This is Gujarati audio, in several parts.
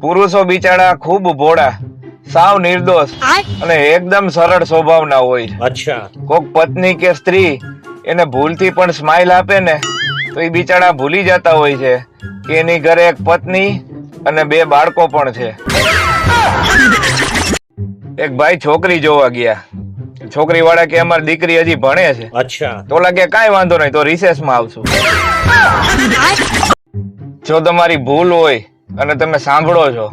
પુરુષો બિચારા ખૂબ ભોળા સાવ નિર્દોષ અને એકદમ સરળ સ્વભાવના હોય. છે. અચ્છા. કોક પત્ની કે સ્ત્રી એને ભૂલથી પણ સ્માઇલ આપે ને તો એ બિચારા ભૂલી જતા હોય છે કે એની ઘરે એક પત્ની અને બે બાળકો પણ છે. એક ભાઈ છોકરી જોવા ગયા. છોકરી વાળા કે અમારી દીકરી હજી ભણે છે. અચ્છા. તો લાગે કાંઈ વાંધો નહીં તો રિસેસમાં આવશું. જો તમારી ભૂલ હોય અને તમે સાંભળો છો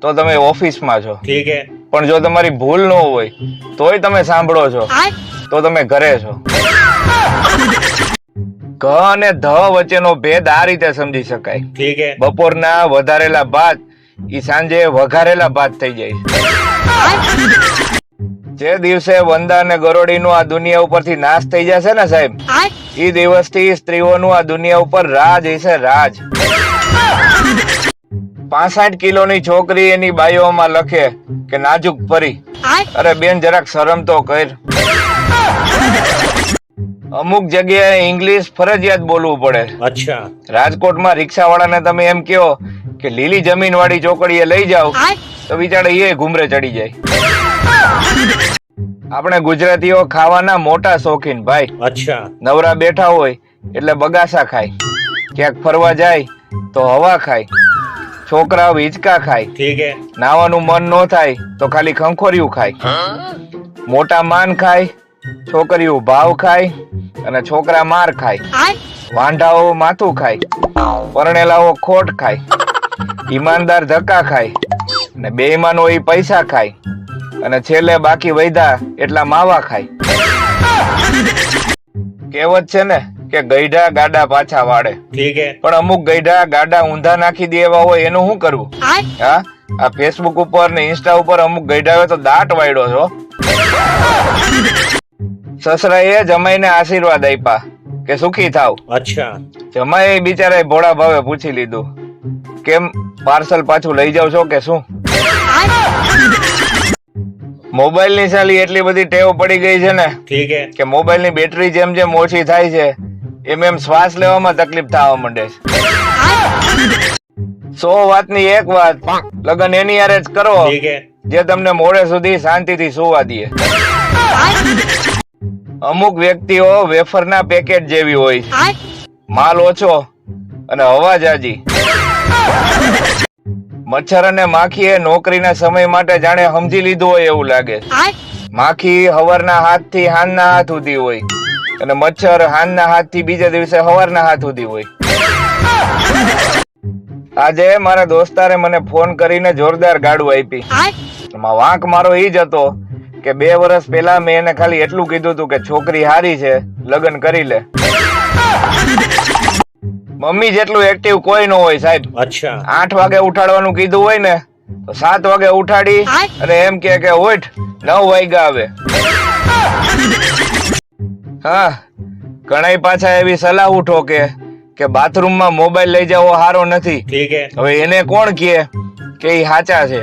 તો તમે ઓફિસમાં છો. ઠીક હે. પણ જો તમારી ભૂલ ન હોય તોય તમે સાંભળો છો. તો તમે ઘરે છો. ક અને ધ વચ્ચેનો ભેદ આ રીતે સમજી શકાય. ઠીક હે. બપોરના વધારેલા ભાત ઈ સાંજે વઘારેલા ભાત થઈ જાય. જે દિવસે વંદા અને ગરોડીનું આ દુનિયા ઉપરથી નાશ થઈ જશે ને સાહેબ ઈ દિવસથી સ્ત્રીઓનું આ દુનિયા ઉપર રાજ હશે રાજ. પાસઠ કિલોની છોકરી એની બાયોમાં લખે કે નાજુક પરી. અરે બેન જરાક શરમ તો કર. અમુક જગ્યાએ ઇંગ્લિશ ફરજિયાત બોલવું પડે. અચ્છા. રાજકોટમાં રિક્ષા વાળાને તમે એમ કહો કે લીલી જમીન વાળી ચોકડીએ લઈ જાઓ તો બિચારા એ ઘુમરે ચડી જાય. આપણે ગુજરાતીઓ ખાવાના મોટા શોખીન ભાઈ. અચ્છા. નવરા બેઠા હોય એટલે બગાસા ખાય. ક્યાંક ફરવા જાય તો હવા ખાય. છોકરાઓ હિંચકા ખાય. ઠીક હે. નાવાનું મન ન થાય તો ખાલી ખંખોરિયું ખાય. મોટા માન ખાય છોકરીઓ ભાવ ખાય અને છોકરા માર ખાય. વાંઢાઓ માથું ખાય પરણેલાઓ ખોટ ખાય ઈમાનદાર ધક્કા ખાય અને બેઈમાન હોય પૈસા ખાય અને છેલ્લે બાકી વૈધા એટલા માવા ખાય. કહેવત છે ને કે ગઈઢા ગાડા પાછા વાળે. ઠીક હે. પણ અમુક ગઈઢા ગાડા ઊંધા નાખી દે એવા હોય એનું શું કરવું હા? આ ફેસબુક ઉપર ને ઇન્સ્ટા ઉપર અમુક ગઈઢાવે તો દાટ વાયડો છો. સસરાએ જમાઈને આશીર્વાદ આપ્યા કે સુખી થાવ. અચ્છા. જમાઈ બિચારાએ ભોળા ભાવે પૂછી લીધું કેમ પાર્સલ પાછું લઈ જાવ છો કે શું? મોબાઈલની સાલી એટલી બધી ટેવ પડી ગઈ છે ને ઠીક કે મોબાઈલની બેટરી જેમ જેમ ઓછી થાય છે એમ એમ શ્વાસ લેવામાં તકલીફ થવા માંડે છે. સો વાતની એક વાત લગન એની યારે જ કરો જે તમને મોડે સુધી શાંતિથી સુવા દે. અમુક વ્યક્તિઓ વેફરના પેકેટ જેવી હોય માલ ઓછો અને હવા જાજી મચ્છર અને માખીએ નોકરીના સમય માટે જાણે સમજી લીધું હોય એવું લાગે. માખી હવારના હાથથી હાનના હાથ સુધી હોય. અને મચ્છર હાંજના હાથથી બીજા દિવસે હવારના હાથ સુધી હોય. આજે મારા દોસ્તારે મને ફોન કરીને જોરદાર ગાડું આપી. એમાં વાંક મારો ઈ જ હતો કે બે વર્ષ પહેલા મેં એને ખાલી એટલું કીધું હતું કે છોકરી હારી છે લગ્ન કરી લે. મમ્મી જેટલું એક્ટિવ કોઈ ન હોય સાહેબ. અચ્છા. આઠ વાગે ઉઠાડવાનું કીધું હોય ને તો સાત વાગે ઉઠાડી અને એમ કે કે ઉઠ નવ વાગ્યા આવે. હા ઘણાય પાછા એવી સલાહ ઉઠો કે કે બાથરૂમમાં મોબાઈલ લઈ જવો સારો નથી. ઠીક હે. હવે એને કોણ કહે કે એ સાચા છે?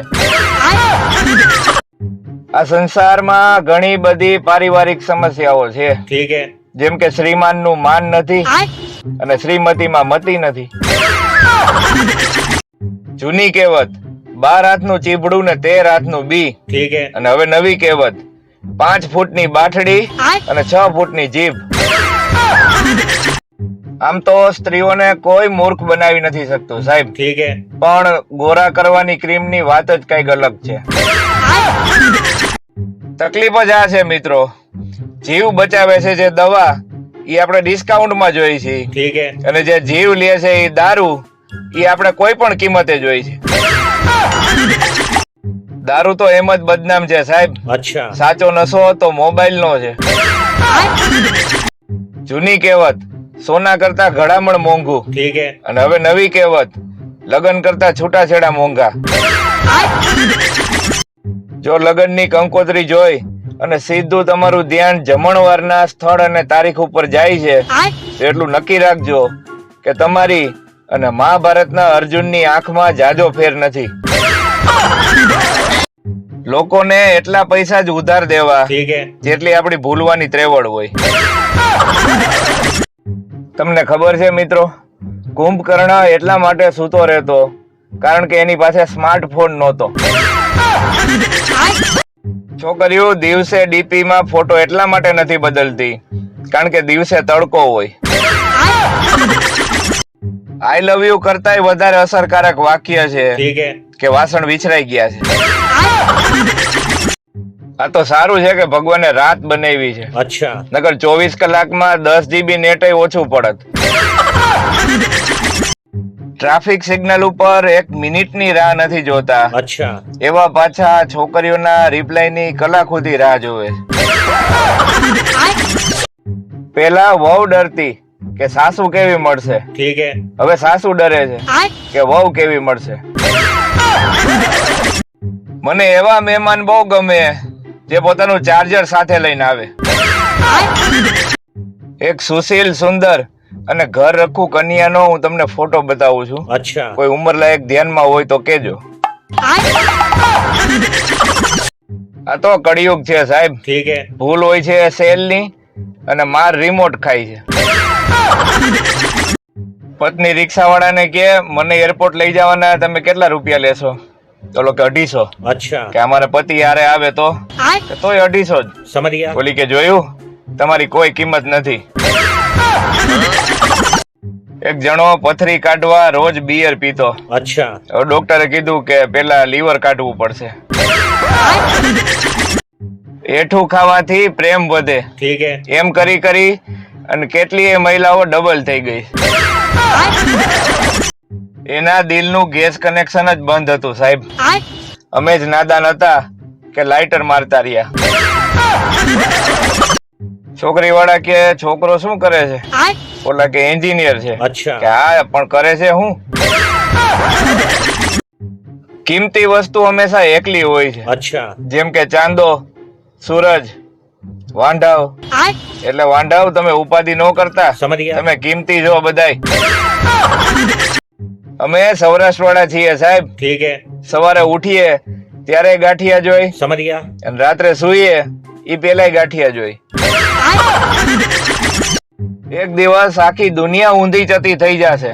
આ સંસારમાં ઘણી બધી પારિવારિક સમસ્યાઓ છે. ઠીક હે. જેમ કે શ્રીમાનનું માન નથી અને શ્રીમતીમાં મતી નથી. જૂની કહેવત બાર હાથનું ચીબડું ને તેર હાથનું બી. ઠીક હે. અને હવે નવી કહેવત પાંચ ફૂટની બાઠડી અને છ ફૂટની જીભ. આમ તો સ્ત્રીઓને કોઈ મૂર્ખ બનાવી નથી શકતું સાહેબ. ઠીક હે. પણ ગોરા કરવાની ક્રીમની વાત જ કંઈક અલગ છે. તકલીફ જ આ છે મિત્રો. જીવ બચાવે છે જે દવા એ આપણે ડિસ્કાઉન્ટમાં જોઈ છે. ઠીક હે. અને જે જીવ લે છે એ દારૂ એ આપણે કોઈ પણ કિંમતે જોઈ છે. દારૂ તો એમ જ બદનામ છે સાહેબ. અચ્છા. સાચો નશો તો મોબાઈલ નો છે. જૂની કહેવત સોના કરતા ઘડામણ મોંઘું. ઠીક હે અને હવે નવી કહેવત લગ્ન કરતા છૂટાછેડા મોંઘા. જો લગનની કંકોત્રી જોઈ અને સીધું તમારું ધ્યાન જમણવારના સ્થળ અને તારીખ ઉપર જાય છે એટલું નક્કી રાખજો કે તમારી અને મહાભારતના અર્જુનની આંખમાં જાજો ફેર નથી. લોકોને એટલા પૈસા જ ઉધાર દેવા જેટલી આપણી ભૂલવાની ત્રેવડ હોય. તમને ખબર છે મિત્રો કુંભકર્ણ એટલા માટે સૂતો રહેતો કારણ કે એની પાસે સ્માર્ટફોન નહોતો. છોકરીઓ દિવસે ડીપીમાં ફોટો એટલા માટે નથી બદલતી કારણ કે દિવસે તડકો હોય. આઈ લવ યુ કરતાય વધારે અસરકારક વાક્ય છે કે વાસણ વિછરાઈ ગયા છે. આ તો સારું છે કે ભગવાને રાત બનાવી છે. અચ્છા. નકર ચોવીસ કલાકમાં દસ જીબી નેટ ઓછું પડત. ટ્રાફિક સિગ્નલ ઉપર એક મિનિટની રાહ નથી જોતા. અચ્છા. એવા પાછા છોકરીઓના રિપ્લાયની કલાકુથી રાહ જોવે પેલા વહુ ડરતી કે સાસુ કેવી મળશે? ઠીક હવે સાસુ ડરે છે કે વહુ કેવી મળશે? મને એવા મહેમાન બહુ ગમે જે પોતાનું ચાર્જર સાથે લઈને આવે. એક સુશીલ સુંદર અને ઘર રખું કન્યાનો હું તમને ફોટો બતાવું છું. કોઈ ઉંમર લાયક ધ્યાનમાં હોય તો કેજો આ તો કળિયુગ છે સાહેબ. ઠીક હે ભૂલ હોય છે સેલની અને માર રિમોટ ખાય છે. પત્ની રિક્ષાવાળાને કે મને એરપોર્ટ લઈ જવાના તમે કેટલા રૂપિયા લેશો? તો લોકો અઢીસો. અચ્છા. કે અમારે પતિ યારે આવે તો? તોય અઢીસો જ. સમજ ગયા. બોલી કે જોયું? તમારી કોઈ કિંમત નથી. એક જણો પથરી કાઢવા રોજ બિયર પીતો. અચ્છા. ડોક્ટરે કીધું કે પેલા લીવર કાઢવું પડશે. એઠું ખાવાથી પ્રેમ વધે. ઠીક એમ કરી કરી અને કેટલીય મહિલાઓ ડબલ થઈ ગઈ. એના દિલનું ગેસ કનેક્શન જ બંધ હતું સાહેબ. અમે જ નાદાન હતા કે લાઇટર મારતા રહ્યા. છોકરી વાળા કે છોકરો શું કરે છે? ઓલા કે એન્જિનિયર છે. કે હા પણ કરે છે હું? કિંમતી વસ્તુ હંમેશા એકલી હોય છે. જેમ કે ચાંદો સૂરજ વાંઢાવ. એટલે વાંઢાવ તમે ઉપાધિ ન કરતા. તમે કિંમતી જો બધાય. અમે સૌરાષ્ટ્ર વાળા છીએ સાહેબ. ઠીક હે. સવારે ઉઠીએ ત્યારે ગાંઠિયા જોઈ. સમજ ગયા અને રાત્રે સુઈએ એ પેલાય ગાંઠિયા જોઈ. એક દિવસ આખી દુનિયા ઊંધી જતી થઈ જશે.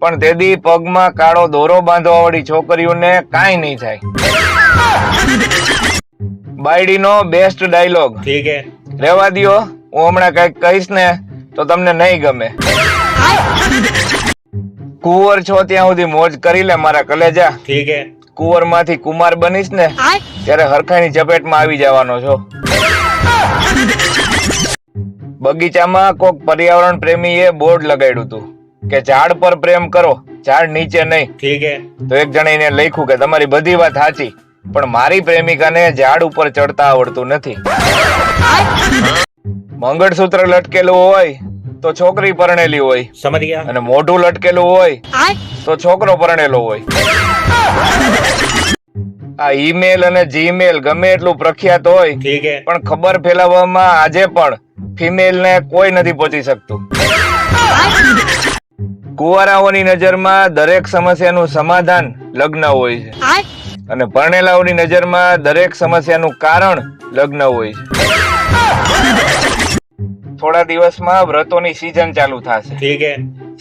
પણ તેદી પગમાં કાળો દોરો બાંધવા વાળી છોકરીઓને કાંઈ નહીં થાય. બાયડીનો બેસ્ટ ડાયલોગ ઠીક હે. રહેવા દિયો હું હમણાં કંઈક કહીશ ને તો તમને નહીં ગમે. કુંવર છો ત્યાં સુધી મોજ કરી લે મારા કલેજા. ઠીક હે. કુંવરમાંથી કુમાર બનીશ ને ત્યારે હરખાઈની ઝપેટમાં આવી જવાનો છો. બગીચામાં કોક પર્યાવરણ પ્રેમીએ બોર્ડ લગાડ્યું હતું કે ઝાડ પર પ્રેમ કરો ઝાડ નીચે નહીં. ઠીક હે. તો એક જણે એને લખ્યું કે તમારી બધી વાત સાચી પણ મારી પ્રેમિકાને ઝાડ ઉપર ચડતા આવડતું નથી. મંગળસૂત્ર લટકેલું હોય તો છોકરી પરણેલી હોય. સમજ અને મોઢું લટકેલું હોય તો છોકરો પરણેલો હોય. આ ઈમેલ અને જીમેલ ગમે એટલું પ્રખ્યાત હોય પણ ખબર ફેલાવવામાં આજે પણ ફિમેલ ને કોઈ નથી પહોંચી શકતું. કુવારાઓની નજરમાં દરેક સમસ્યાનું સમાધાન લગ્ન હોય છે. અને પરણેલાઓની નજરમાં દરેક સમસ્યાનું કારણ લગ્ન હોય છે. થોડા દિવસમાં વ્રતોની સીઝન ચાલુ થશે. ઠીક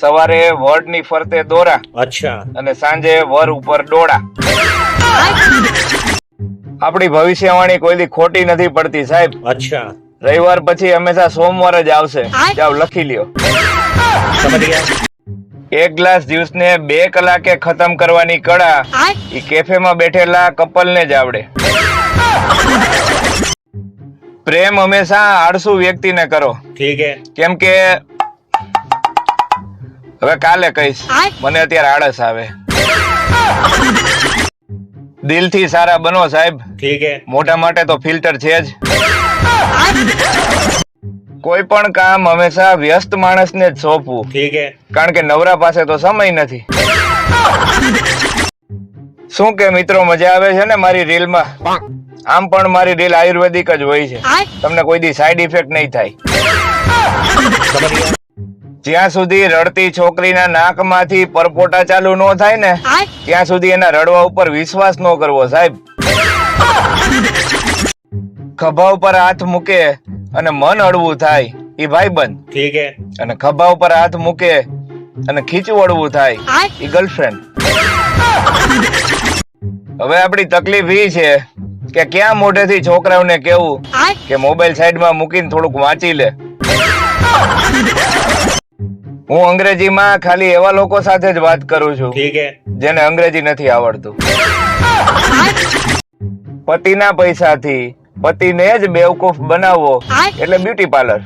સવારે વડની ફરતે દોરા અચ્છા. અને સાંજે વર ઉપર ડોળા. આપણી ભવિષ્યવાણી કોઈ કોઈથી ખોટી નથી પડતી સાહેબ. અચ્છા. રવિવાર પછી હંમેશા સોમવાર જ આવશે. જાવ લખી લ્યો. એક ગ્લાસ જ્યુસ ને બે કલાકે ખતમ કરવાની કળા એ કેફેમાં બેઠેલા કપલ ને જ આવડે. પ્રેમ હંમેશા આળસુ વ્યક્તિ ને કરો. ઠીક હે. કેમ કે હવે કાલે કહીશ મને અત્યારે આળસ આવે. દિલથી સારા બનો સાહેબ. ઠીક હે. મોટા માટે તો ફિલ્ટર છે જ. કોઈ પણ કામ હંમેશા વ્યસ્ત માણસને જ સોંપવું. ઠીક હે. કારણ કે નવરા પાસે તો સમય નથી. શું કે મિત્રો મજા આવે છે ને મારી રીલમાં? આમ પણ મારી રીલ આયુર્વેદિક જ હોય છે. તમને કોઈ દી સાઈડ ઇફેક્ટ નહીં થાય. જ્યાં સુધી રડતી છોકરીના નાકમાંથી પરપોટા ચાલુ ન થાય ને ત્યાં સુધી એના રડવા ઉપર વિશ્વાસ ન કરવો સાહેબ. ખભા ઉપર હાથ મૂકે અને મન અડવું થાય એ ભાઈ બંધ ઠીક હે. અને ખભા ઉપર હાથ મૂકે અને ખીચું અડવું થાય એ ગર્લફ્રેન્ડ હવે આપણી તકલીફ એ છે કે ક્યાં મોઢેથી છોકરાઓને કેવું કે મોબાઈલ સાઈડમાં મૂકીને થોડુંક વાંચી લે? હું અંગ્રેજીમાં ખાલી એવા લોકો સાથે જ વાત કરું છું જેને અંગ્રેજી નથી આવડતું. પતિના પૈસાથી પતિને જ બેવકૂફ બનાવો એટલે બ્યુટી પાર્લર.